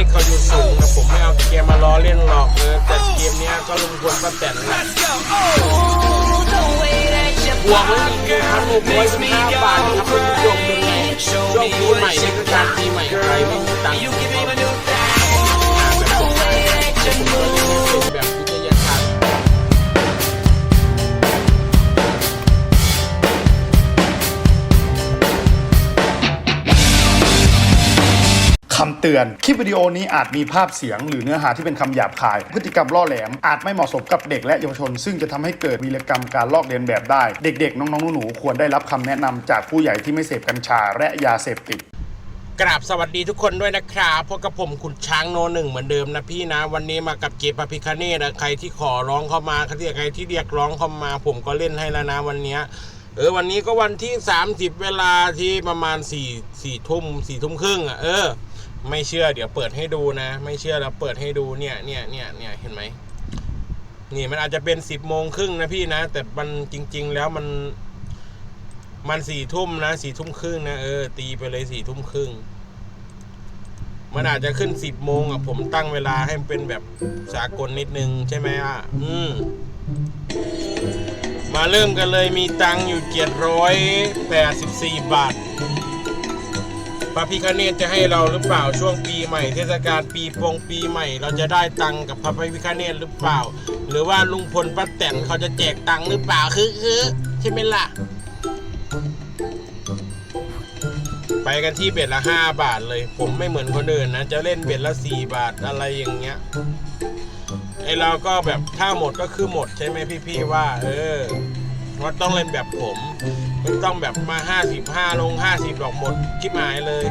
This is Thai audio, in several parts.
เนตเขาอยู่สูงนะผมไม่เอาเกมมาล้อเล่นหรอกเออแต่เกมเนี้ยก็ลงทุนป้าแตนแหละบวกไว้อีกหนึ่งพันหกร้ยสิบห้าบาทนะครับคุณผู้ชมเป็นไงช่วงปีใหม่เทศการปีใหม่ใครไม่มีตังค์ก็แบบผมเป็นแบบ คำเตือน คลิปวิดีโอนี้อาจมีภาพเสียง หรือเนื้อหาที่เป็นคำหยาบคาย พฤติกรรมล่อแหลม อาจไม่เหมาะสมกับเด็กและเยาวชน ซึ่งจะทำให้เกิดวีรกรรมการลอกเลียนแบบได้ เด็กๆ น้องๆหนูๆควรได้รับคำแนะนำจากผู้ใหญ่ที่ไม่เสพกัญชาและยาเสพติดกราบสวัสดีทุกคนด้วยนะครับพบกับผมคุณช้างโนหนึ่งเหมือนเดิมนะพี่นะ วันนี้มากับเกมปาพิคเน่นะใครที่ขอร้องเข้ามาใครที่ใครที่เรียกร้องเข้ามา ผมก็เล่นให้แล้วนะวันนี้เออวันนี้ก็วันที่ 30 เวลาที่ประมาณ4 4ทุ่ม4ทุ่มครึ่งอะเออ ไม่เชื่อเดี๋ยวเปิดให้ดูนะ ไม่เชื่อแล้วเปิดให้ดูเนี่ยเนี่ยเนี่ยเนี่ยเห็นไหมนี่มันอาจจะเป็น10โมงครึ่งนะพี่นะ แต่มันจริง ๆ แล้วมัน มันสี่ทุ่มนะสี่ทุ่มครึ่งนะเออตีไปเลยสี่ทุ่มครึ่งมันอาจจะขึ้นสิบโมงอะผมตั้งเวลาให้มันเป็นแบบสากลนิดนึงใช่ไหมอะอืมมาเริ่มกันเลยมีตังค์อยู่เจ็ดร้อยแปดสิบสี่บาท พระพิคเนตจะให้เราหรือเปล่าช่วงปีใหม่เทศกาลปีปงปีใหม่ เราจะได้ตังค์กับพระพิคเนตหรือเปล่า หรือว่าลุงพลป้าแตนเขาจะแจกตังค์หรือเปล่าคือคือใช่ไหมล่ะ ไปกันที่เบ็ดละห้าบาทเลย ผมไม่เหมือนคนอื่นนะ จะเล่นเบ็ดละสี่บาทอะไรอย่างเงี้ยไอเราก็แบบถ้าหมดก็คือหมดใช่ไหมพี่ๆว่า เออ ว่าต้องเล่นแบบผมมันต้องแบบมาห้าสิบห้าลงห้าสิบดอกหมดคิดหมายเลย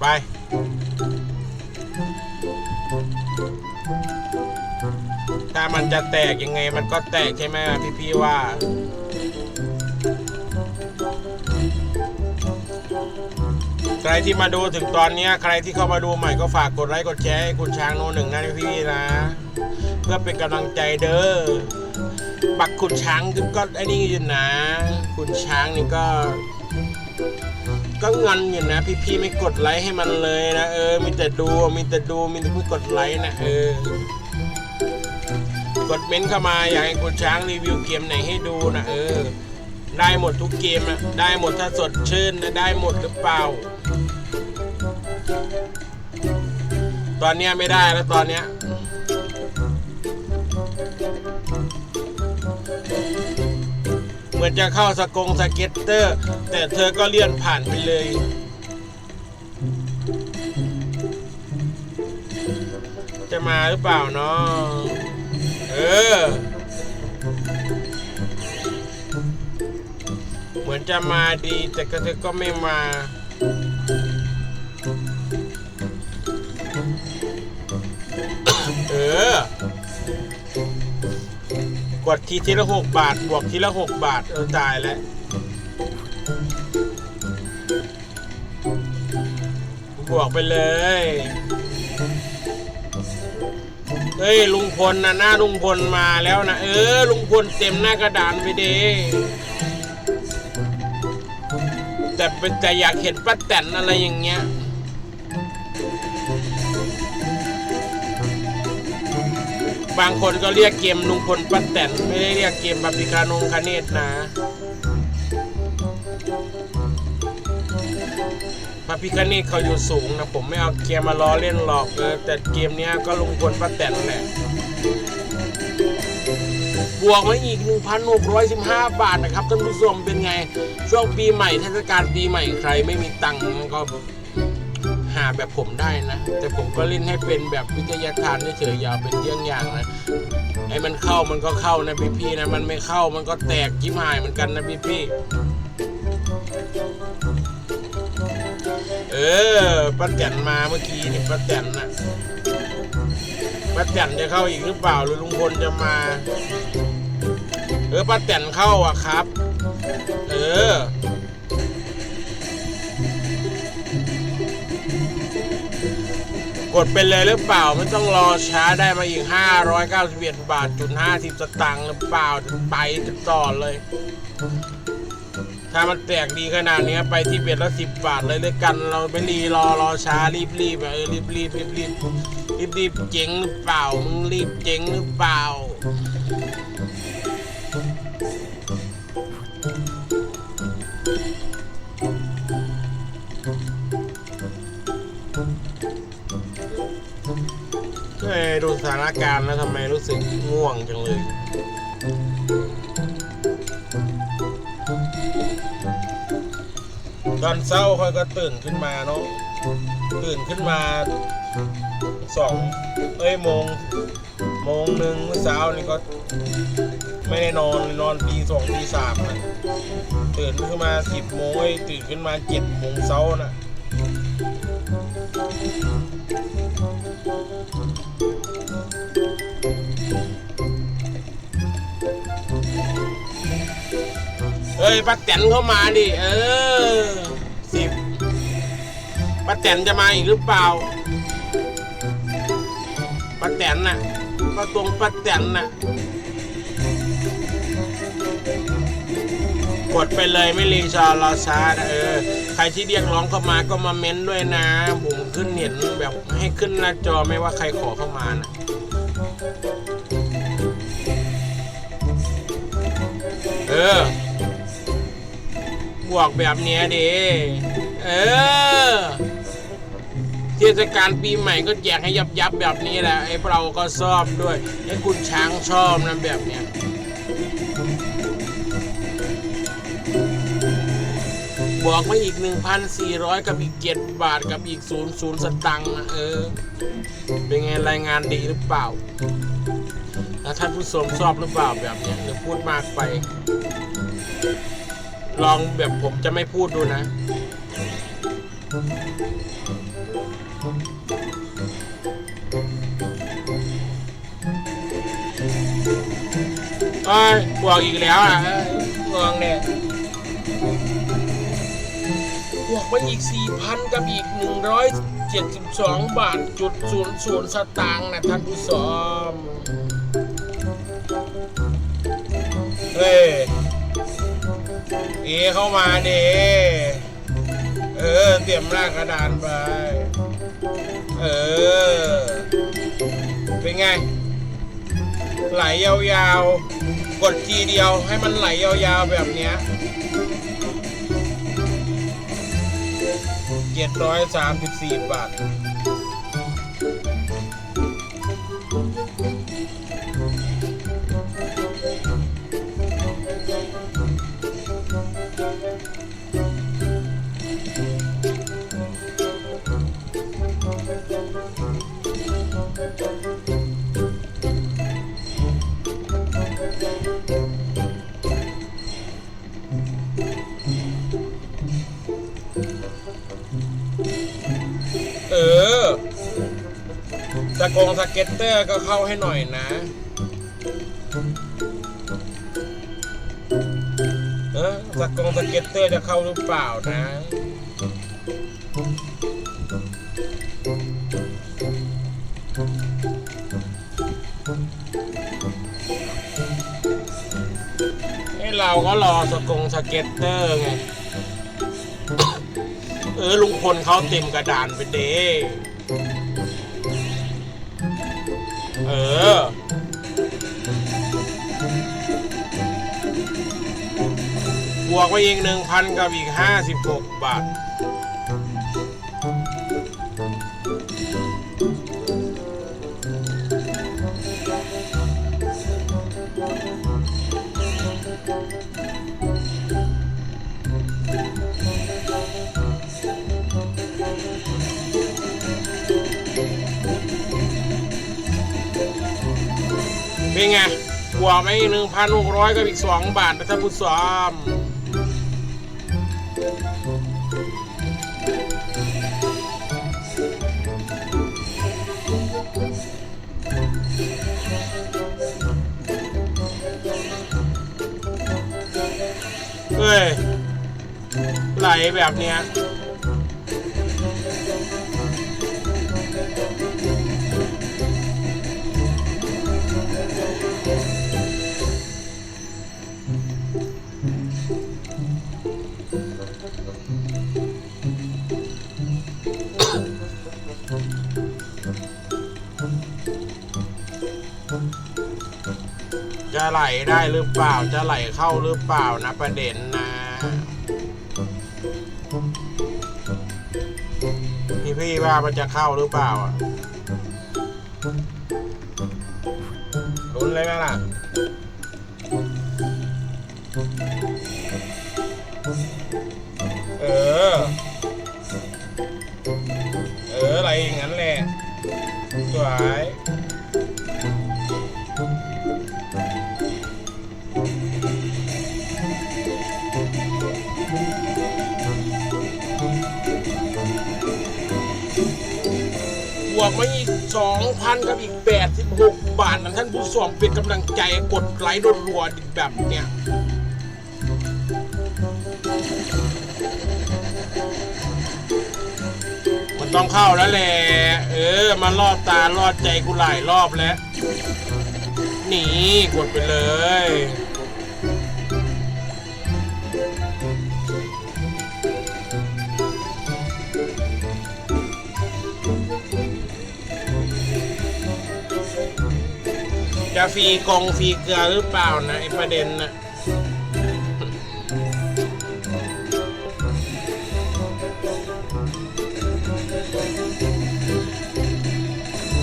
ไปถ้ามันจะแตกยังไงมันก็แตกใช่ไหมพี่ๆว่าใครที่มาดูถึงตอนนี้ใครที่เข้ามาดูใหม่ก็ฝากกดไลค์กดแชร์ให้คุณช้างโนหนึ่งนะพี่ๆนะ เพื่อเป็นกำลังใจเด้อ ปักคุณช้างก็ไอ้นี่อยู่นะคุณช้างนี่ก็ ก็งอนอยู่นะ พี่ๆไม่กดไลค์ให้มันเลยนะเออมีแต่ดูมีแต่ดูมีแต่ไม่กดไลค์นะเออกดเม้นเข้ามาอยากให้คุณช้างรีวิวเกมไหนให้ดูนะเออ ได้หมดทุกเกมนะได้หมดถ้าสดชื่นนะได้หมดหรือเปล่า ตอนเนี้ยไม่ได้แล้วตอนเนี้ย อนจะเข้าสกงสเก็ตเตอร์ แต่เธอก็เลื่อนผ่านไปเลย จะมาหรือเปล่าเนาะเออ เหมือนจะมาดีแต่ก็เธอก็ไม่มาเออ กดทีทีละหกบาท บวกทีละหกบาท เออตายแล้วบวกไปเลย เฮ้ยลุงพลนะหน้าลุงพลมาแล้วนะ เออ ลุงพลเต็มหน้ากระดานไปเดแต่เป็นแต่อยากเห็นป้าแตนอะไรอย่างเงี้ย บางคนก็เรียกเกมลุงพลป้าแตนไม่ได้เรียกเกมบาปิกานงคาเนตนะพระพิคเนตเขาอยู่สูงนะผมไม่เอาเกมมาล้อเล่นหรอกเออแต่เกมเนี้ยก็ลุงพลป้าแตนแหละบวกมาอีก 1,615 บาทนะครับท่านผู้ชมเป็นไง ช่วงปีใหม่เทศกาลปีใหม่ใครไม่มีตังค์ก็ แบบผมได้นะ แต่ผมก็เล่นให้เป็นแบบวิทยาทานเฉยๆอย่าเป็นเยี่ยงอย่างนะไอ้มันเข้ามันก็เข้านะพี่ๆนะมันไม่เข้ามันก็แตกจิ้มหายเหมือนกันนะพี่ๆเออป้าแตนมาเมื่อกี้นี่ป้าแตนน่ะป้าแตนจะเข้าอีกหรือเปล่าหรือลุงพลจะมา เออป้าแตนเข้าอะครับ เออ ดไปเลยหรือเปล่าไม่ต้องรอช้าได้มาอีก 591 บาทจุด50 สตางค์หรือเปล่าจะไปจะต่อเลย ถ้ามันแตกดีขนาดนี้ไปที่เบ็ดละสิบบาทเลยด้วยกัน เราไม่รีรอรอช้ารีบรีบเออรีบรีบรีบรีบรีบรีบเจ๋งหรือเปล่ามึงรีบเจ๋งหรือเปล่า ดูสถานการณ์แล้วทำไมรู้สึกง่วงจังเลย ตอนเช้าค่อยก็ตื่นขึ้นมาเนาะ ตื่นขึ้นมาสองเอ้ยโมงโมงหนึ่งเมื่อเช้านี่ก็ไม่ได้นอนนอนตีสองตีสามนะตื่นขึ้นมาสิบโมงเอ้ตื่นขึ้นมาเจ็ดโมงเช้านะ อ้ยป้าแตนเข้ามาดิ เออสิบป้าแตนจะมาอีกหรือเปล่าป้าแตนน่ะป้าตรงป้าแตนน่ะ กดไปเลยไม่รีชอรอช้านะเออ ใครที่เรียกร้องเข้ามาก็มาเม้นด้วยนะผมขึ้นเห็นแบบให้ขึ้นหน้าจอไม่ว่าใครขอเข้ามานะเออ บวกแบบเนี้ยดิเออ เทศกาลปีใหม่ก็แจกให้ยับยับแบบนี้แหละไอ้เราก็ชอบด้วยไอ้คุณช้างชอบนะแบบเนี้ยบวกมาอีก 1,400 กับอีก 7 บาทกับอีก 0 0 สตังค์นะเออ เป็นไงรายงานดีหรือเปล่า แล้วท่านผู้ชมชอบหรือเปล่าแบบเนี้ยหรือพูดมากไป ลองแบบผมจะไม่พูดดูนะ เอ้ยบวกอีกแล้วอะเอ้ยงวงเนี่ยบวกมาอีก 4,000 กับอีก 172 บาทจุดศูนย์ศูนย์สตางค์นะท่านผู้ชมเฮ้ย เอเข้ามาเด้เออ เตรียมรางกระดานไป เออ เป็นไง ไหลยาวๆ กดทีเดียวให้มันไหลยาวๆ แบบเนี้ยเจ็ดร้อยสามสิบสี่บาท เออสกงสเก็ตเตอร์ก็เข้าให้หน่อยนะ เออสกงสเก็ตเตอร์จะเข้าหรือเปล่านะ เราก็รอสกงสเก็ตเตอร์ไง เออลุงพลเขาเต็มกระดานไปเด้เออ บวกไปอีกหนึ่งพันกับอีกห้าสิบหกบาท ป็นไงบวกไปหนึ่งพันหกร้อยกับอีกสองบาทนะท่านผู้ชมเย ไหลแบบเนี้ยจะไหลได้หรือเปล่า จะไหลเข้าหรือเปล่านะประเด็นนะ ว่ามันจะเข้าหรือเปล่าอะลุ้นเลยไหมล่ะเออ เออ อะไรอย่างนั้นแหละสวย บวกมาอีก 2,000 กับอีก 86 บาทนะท่านผู้ชมเป็นกำลังใจกดไลค์รัวๆแบบเนี้ยมันต้องเข้าแล้วแหละ เออ มันรอดตารอดใจกูหลายรอบแล้ว นี่กดไปเลย จะฟรีกองฟรีเกลือหรือเปล่านะไอประเด็นนะ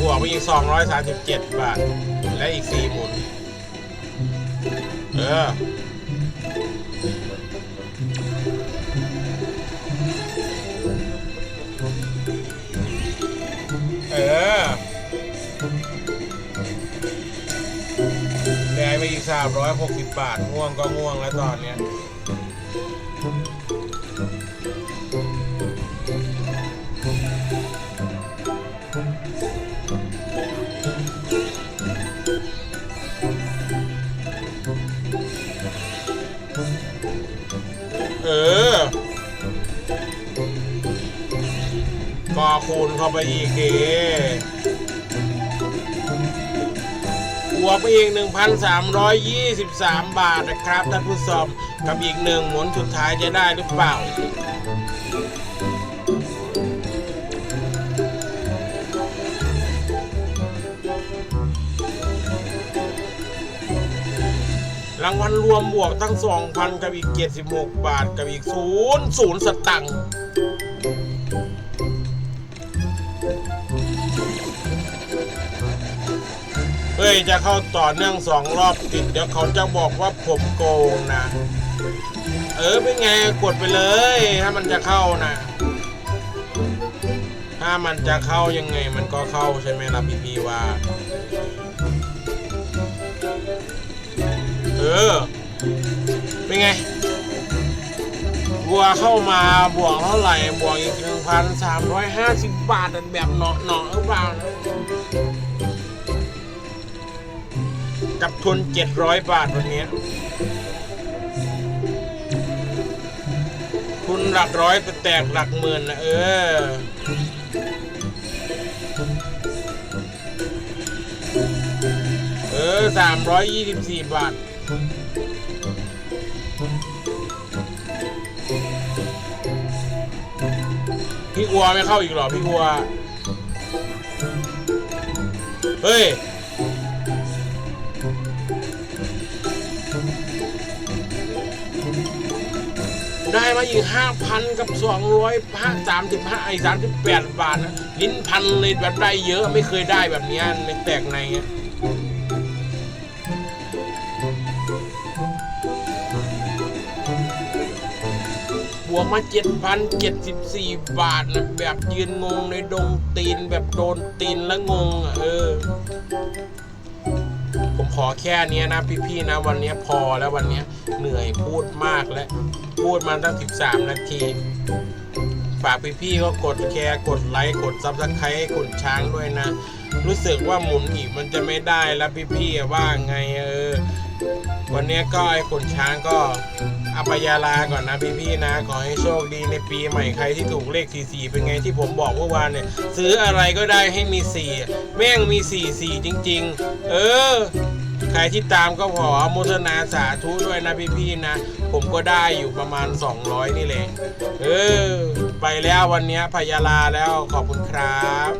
บวกไปอีก 237 บาท และอีก 4 หมุน เออ เออ ได้ไปอีก360บาท ง่วงก็ง่วงแล้วตอนเนี้ยเออ ก็คูณเข้าไปอีกดบ วกไปอีก 1,323 บาทนะครับท่านผู้ชมกับอีกหนึ่งหมุนสุดท้ายจะได้หรือเปล่ารางวัลรวมบวกตั้ง 2,000 กับอีก 76 บาท กับอีก 0 0 สตังค์ เฮ้ยจะเข้าต่อเนื่องสองรอบติด เดี๋ยวเขาจะบอกว่าผมโกงนะ เออเป็นไงกดไปเลยถ้ามันจะเข้านะถ้ามันจะเข้ายังไงมันก็เข้าใช่ไหมล่ะพี่พีว่า เออ เป็นไง บัวเข้ามาบวกเท่าไหร่ บวกอีกหนึ่งพันสามร้อยห้าสิบบาทแบบเนาะเนาะหรือเปล่า กับทุน 700 บาทวันนี้ ทุนหลักร้อยแต่แตกหลักหมื่นนะเออ เออ 324 บาทพี่กัวไม่เข้าอีกหรอพี่กัว เฮ้ย ได้มาอีกห้าพันกับสองร้อยห้าสามสิบห้าไอ้สามสิบแปดบาทนะลิ้นพันเลยแบบได้เยอะไม่เคยได้แบบนี้ในแตกในเงี้ยบวกมาเจ็ดพันเจ็ดสิบสี่บาทนะแบบยืนงงในดงตีนแบบโดนตีนแล้วงงอะเออ อแค่นี้นะพี่ๆนะวันนี้พอแล้ววันนี้เหนื่อยพูดมากแล้วพูดมาตั้ง 13 นาที ฝากพี่ๆก็กดแชร์กดไลค์กดซับสไครต์ให้คุณช้างด้วยนะ รู้สึกว่าหมุนอีกมันจะไม่ได้แล้วพี่ๆว่าไงเออวันนี้ก็ไอ้ขุนช้างก็อัปยาลาก่อนนะพี่ๆนะ ขอให้โชคดีในปีใหม่ใครที่ถูกเลข44เป็นไงที่ผมบอกเมื่อวานเนี่ย ซื้ออะไรก็ได้ให้มี4แม่งมี4 4จริง ๆ เออ ใครที่ตามก็ขออนุโมทนาสาธุด้วยนะพี่ๆนะ ผมก็ได้อยู่ประมาณ 200 นี่แหละ เออ ไปแล้ววันนี้พยาลาแล้วขอบคุณครับ